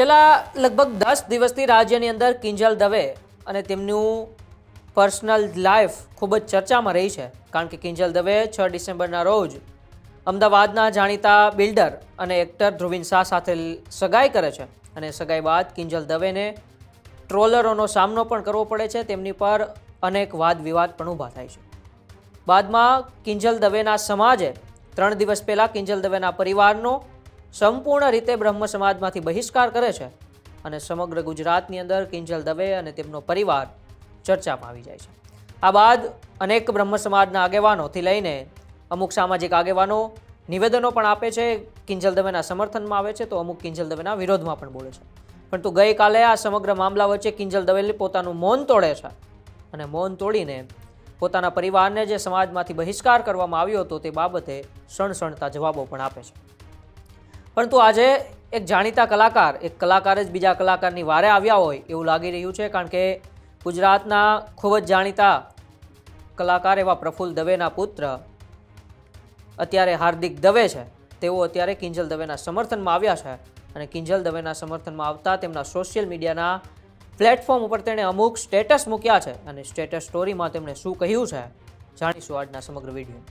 છેલ્લા લગભગ દસ દિવસથી રાજ્યની અંદર કિંજલ દવે અને તેમનું પર્સનલ લાઈફ ખૂબ જ ચર્ચામાં રહી છે. કારણ કે કિંજલ દવે છ ડિસેમ્બરના રોજ અમદાવાદના જાણીતા બિલ્ડર અને એક્ટર ધ્રુવિન શાહ સાથે સગાઈ કરે છે અને સગાઈ બાદ કિંજલ દવેને ટ્રોલરોનો સામનો પણ કરવો પડે છે. તેમની પર અનેક વાદ વિવાદ પણ ઊભા થાય છે. બાદમાં કિંજલ દવેના સમાજે ત્રણ દિવસ પહેલાં કિંજલ દવેના પરિવારનો સંપૂર્ણ રીતે બ્રહ્મ સમાજમાંથી બહિષ્કાર કરે છે અને સમગ્ર ગુજરાતની અંદર કિંજલ દવે અને તેમનો પરિવાર ચર્ચામાં આવી જાય છે. આ બાદ અનેક બ્રહ્મ સમાજના આગેવાનોથી લઈને અમુક સામાજિક આગેવાનો નિવેદનો પણ આપે છે, કિંજલ દવેના સમર્થનમાં આવે છે તો અમુક કિંજલ દવેના વિરોધમાં પણ બોલે છે. પરંતુ ગઈકાલે આ સમગ્ર મામલા વચ્ચે કિંજલ દવે પોતાનું મૌન તોડે છે અને મૌન તોડીને પોતાના પરિવારને જે સમાજમાંથી બહિષ્કાર કરવામાં આવ્યો હતો તે બાબતે સણસણતા જવાબો પણ આપે છે. પરંતુ આજે એક જાણીતા કલાકાર, એક કલાકાર જ બીજા કલાકારની વારે આવ્યા હોય એવું લાગી રહ્યું છે, કારણ કે ગુજરાતના ખૂબ જ જાણીતા કલાકાર એવા પ્રફુલ્લ દવેના પુત્ર અત્યારે હાર્દિક દવે છે. તેઓ અત્યારે કિંજલ દવેના સમર્થનમાં આવ્યા છે અને કિંજલ દવેના સમર્થનમાં આવતા તેમના સોશિયલ મીડિયાના પ્લેટફોર્મ ઉપર તેણે અમુક સ્ટેટસ મૂક્યા છે અને સ્ટેટસ સ્ટોરીમાં તેમણે શું કહ્યું છે જાણીશું આજના સમગ્ર વીડિયો.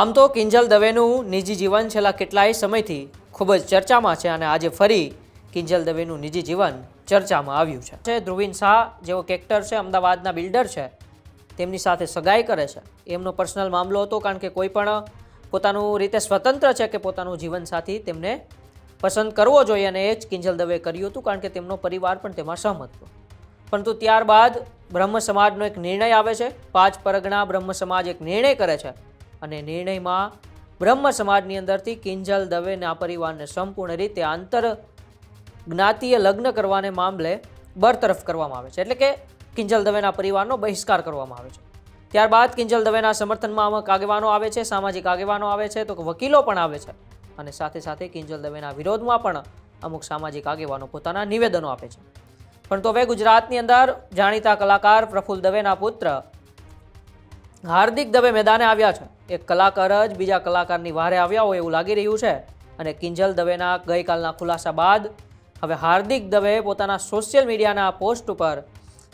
આમ તો કિંજલ દવેનું નિજી જીવન છેલ્લા કેટલાય સમયથી ખૂબ જ ચર્ચામાં છે અને આજે ફરી કિંજલ દવેનું નિજી જીવન ચર્ચામાં આવ્યું છે. ધ્રુવિન શાહ જેવો કેક્ટર છે, અમદાવાદના બિલ્ડર છે, તેમની સાથે સગાઈ કરે છે. એમનો પર્સનલ મામલો હતો કારણ કે કોઈ પણ પોતાનું રીતે સ્વતંત્ર છે કે પોતાનું જીવનસાથી તેમને પસંદ કરવો જોઈએ અને એ જ કિંજલ દવે કર્યું હતું કારણ કે તેમનો પરિવાર પણ તેમાં સહમત હતો. પરંતુ ત્યારબાદ બ્રહ્મ સમાજનો એક નિર્ણય આવે છે. પાંચ પરગણા બ્રહ્મ સમાજ એક નિર્ણય કરે છે. અને નિર્ણયમાં બ્રહ્મ સમાજની અંદરથી કિંજલ દવેના પરિવારને સંપૂર્ણ રીતે આંતર જ્ઞાતિય લગ્ન કરવાને મામલે બરતરફ કરવામાં આવે છે. એટલે કે કિંજલ દવેના પરિવારનો બહિષ્કાર કરવામાં આવે છે. ત્યારબાદ કિંજલ દવેના સમર્થનમાં અમુક આગેવાનો આવે છે, સામાજિક આગેવાનો આવે છે, તો વકીલો પણ આવે છે. અને સાથે સાથે કિંજલ દવેના વિરોધમાં પણ અમુક સામાજિક આગેવાનો પોતાના નિવેદનો આપે છે. પરંતુ હવે ગુજરાતની અંદર જાણીતા કલાકાર પ્રફુલ્લ દવેના પુત્ર હાર્દિક દવે મેદાને આવ્યા છે. એક કલાકાર જ બીજા કલાકારની વારે આવ્યા હોય એવું લાગી રહ્યું છે. અને કિંજલ દવેના ગઈકાલના ખુલાસા બાદ હવે હાર્દિક દવે પોતાના સોશિયલ મીડિયાના પોસ્ટ ઉપર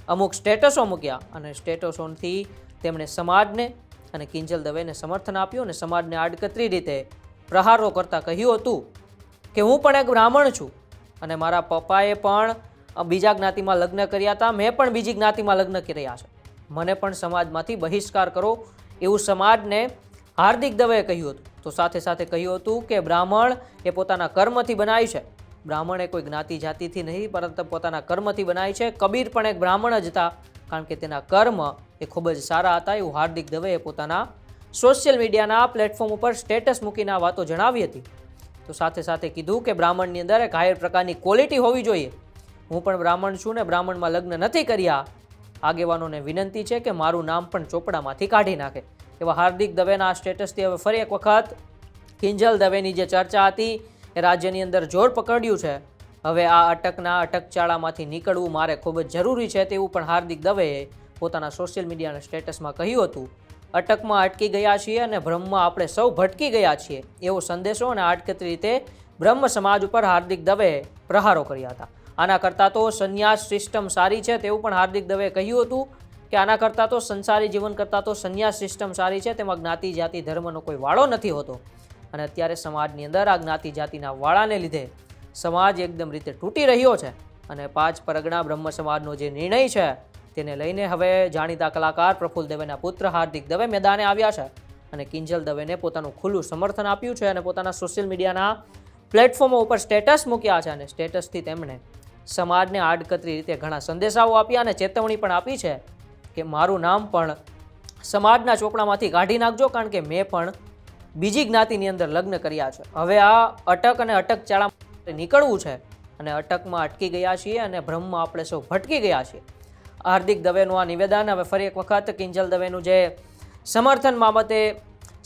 અમુક સ્ટેટસો મૂક્યા અને સ્ટેટસોથી તેમણે સમાજને અને કિંજલ દવેને સમર્થન આપ્યું અને સમાજને આડકતરી રીતે પ્રહારો કરતાં કહ્યું હતું કે હું પણ એક બ્રાહ્મણ છું અને મારા પપ્પાએ પણ બીજા જ્ઞાતિમાં લગ્ન કર્યા હતા, મેં પણ બીજી જ્ઞાતિમાં લગ્ન કર્યા છે. મને પણ સમાજમાંથી બહિષ્કાર કરો એવું સમાજને હાર્દિક દવેએ કહ્યું હતું. તો સાથે સાથે કહ્યું હતું કે બ્રાહ્મણ એ પોતાના કર્મથી બનાય છે. બ્રાહ્મણ એ કોઈ જ્ઞાતિ જાતિથી નહીં, પરંતુ પોતાના કર્મથી બનાય છે. કબીર પણ એક બ્રાહ્મણ જ હતા, કારણ કે તેના કર્મ એ ખૂબ જ સારા હતા એવું હાર્દિક દવેએ પોતાના સોશિયલ મીડિયાના પ્લેટફોર્મ ઉપર સ્ટેટસ મૂકીને આ વાતો જણાવી હતી. તો સાથે સાથે કીધું કે બ્રાહ્મણની અંદર એક હાયર પ્રકારની ક્વોલિટી હોવી જોઈએ. હું પણ બ્રાહ્મણ છું ને બ્રાહ્મણમાં લગ્ન નથી કર્યા આગેવાનોને વિનંતી છે કે મારું નામ પણ ચોપડામાંથી કાઢી નાખે. એવા હાર્દિક દવેના આ સ્ટેટસથી હવે ફરી એક વખત કિંજલ દવેની જે ચર્ચા હતી એ રાજ્યની અંદર જોર પકડ્યું છે. હવે આ અટકના અટકચાળામાંથી નીકળવું મારે ખૂબ જ જરૂરી છે તેવું પણ હાર્દિક દવેએ પોતાના સોશિયલ મીડિયાના સ્ટેટસમાં કહ્યું હતું. અટકમાં અટકી ગયા છીએ અને બ્રહ્મમાં આપણે સૌ ભટકી ગયા છીએ. એવો સંદેશો અને આડકતરી રીતે બ્રહ્મ સમાજ ઉપર હાર્દિક દવેએ પ્રહારો કર્યા હતા. આના કરતાં તો સંન્યાસ સિસ્ટમ સારી છે તેવું પણ હાર્દિક દવેએ કહ્યું હતું કે આના કરતાં તો સંસારી જીવન કરતાં તો સંન્યાસ સિસ્ટમ સારી છે, તેમાં જ્ઞાતિ જાતિ ધર્મનો કોઈ વાળો નથી હોતો. અને અત્યારે સમાજની અંદર આ જ્ઞાતિ જાતિના વાળાને લીધે સમાજ એકદમ રીતે તૂટી રહ્યો છે અને પાંચ પરગણા બ્રહ્મ સમાજનો જે નિર્ણય છે તેને લઈને હવે જાણીતા કલાકાર પ્રફુલ્લ દવેના પુત્ર હાર્દિક દવે મેદાને આવ્યા છે અને કિંજલ દવેને પોતાનું ખુલ્લું સમર્થન આપ્યું છે અને પોતાના સોશિયલ મીડિયાના પ્લેટફોર્મો ઉપર સ્ટેટસ મૂક્યા છે અને સ્ટેટસથી તેમણે સમાજને આડકતરી રીતે ઘણા સંદેશાઓ આપ્યા અને ચેતવણી પણ આપી છે કે મારું નામ પણ સમાજના ચોપડામાંથી કાઢી નાખજો કારણ કે મેં પણ બીજી જ્ઞાતિની અંદર લગ્ન કર્યા છે. હવે આ અટક અને અટક ચાળા નીકળવું છે અને અટકમાં અટકી ગયા છીએ અને બ્રહ્મમાં આપણે સૌ ભટકી ગયા છીએ. હાર્દિક દવેનું આ નિવેદન, હવે ફરી એક વખત કિંજલ દવેનું જે સમર્થન બાબતે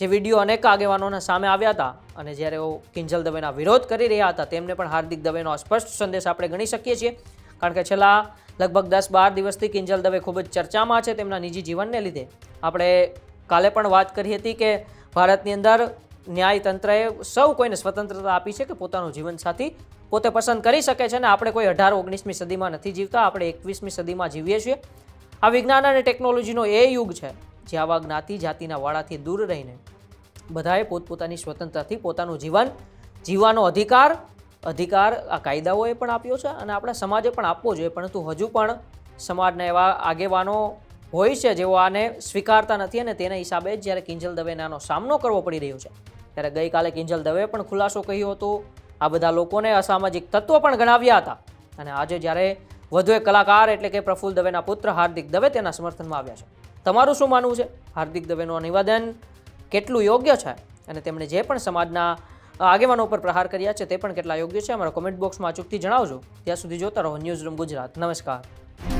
જે વીડિયો અનેક આગેવાનોના સામે આવ્યા હતા અને જ્યારે કિંજલ દવેના વિરોધ કરી રહ્યા હતા, તેમને પણ હાર્દિક દવેનો સ્પષ્ટ સંદેશ આપણે ગણી શકીએ છીએ. કારણ કે છેલ્લા લગભગ દસ બાર દિવસથી કિંજલ દવે ખૂબ જ ચર્ચામાં છે તેમના નિજી જીવનને લીધે. આપણે કાલે પણ વાત કરી હતી કે ભારતની અંદર ન્યાયતંત્રએ સૌ કોઈને સ્વતંત્રતા આપી છે કે પોતાનું જીવનસાથી પોતે પસંદ કરી શકે છે અને આપણે કોઈ અઢાર ઓગણીસમી સદીમાં નથી જીવતા, આપણે એકવીસમી સદીમાં જીવીએ છીએ. આ વિજ્ઞાન અને ટેકનોલોજીનો એ યુગ છે જે આવા જ્ઞાતિ જાતિના વાળાથી દૂર રહીને બધાએ પોતપોતાની સ્વતંત્રતાથી પોતાનું જીવન, જીવવાનો અધિકાર અધિકાર આ કાયદાઓએ પણ આપ્યો છે અને આપણા સમાજે પણ આપવો જોઈએ. પરંતુ હજુ પણ સમાજના એવા આગેવાનો હોય છે જેઓ આને સ્વીકારતા નથી અને તેના હિસાબે જ્યારે કિંજલ દવેને આનો સામનો કરવો પડી રહ્યો છે, ત્યારે ગઈકાલે કિંજલ દવે પણ ખુલાસો કહ્યો હતો. આ બધા લોકોને અસામાજિક તત્વો પણ ગણાવ્યા હતા અને આજે જ્યારે વધુ એક કલાકાર એટલે કે પ્રફુલ્લ દવેના પુત્ર હાર્દિક દવે તેના સમર્થનમાં આવ્યા છે. તમારું શું માનવું છે? હાર્દિક દવેનું નિવેદન કેટલું યોગ્ય છે? અને તેમણે જે પણ સમાજના આગેવાનો પર પ્રહાર કર્યા છે તે પણ કેટલા યોગ્ય છે? અમારા કોમેન્ટ બોક્સમાં અચૂકથી જણાવજો. ત્યાં સુધી જોતા રહો ન્યૂઝ રૂમ ગુજરાત. નમસ્કાર.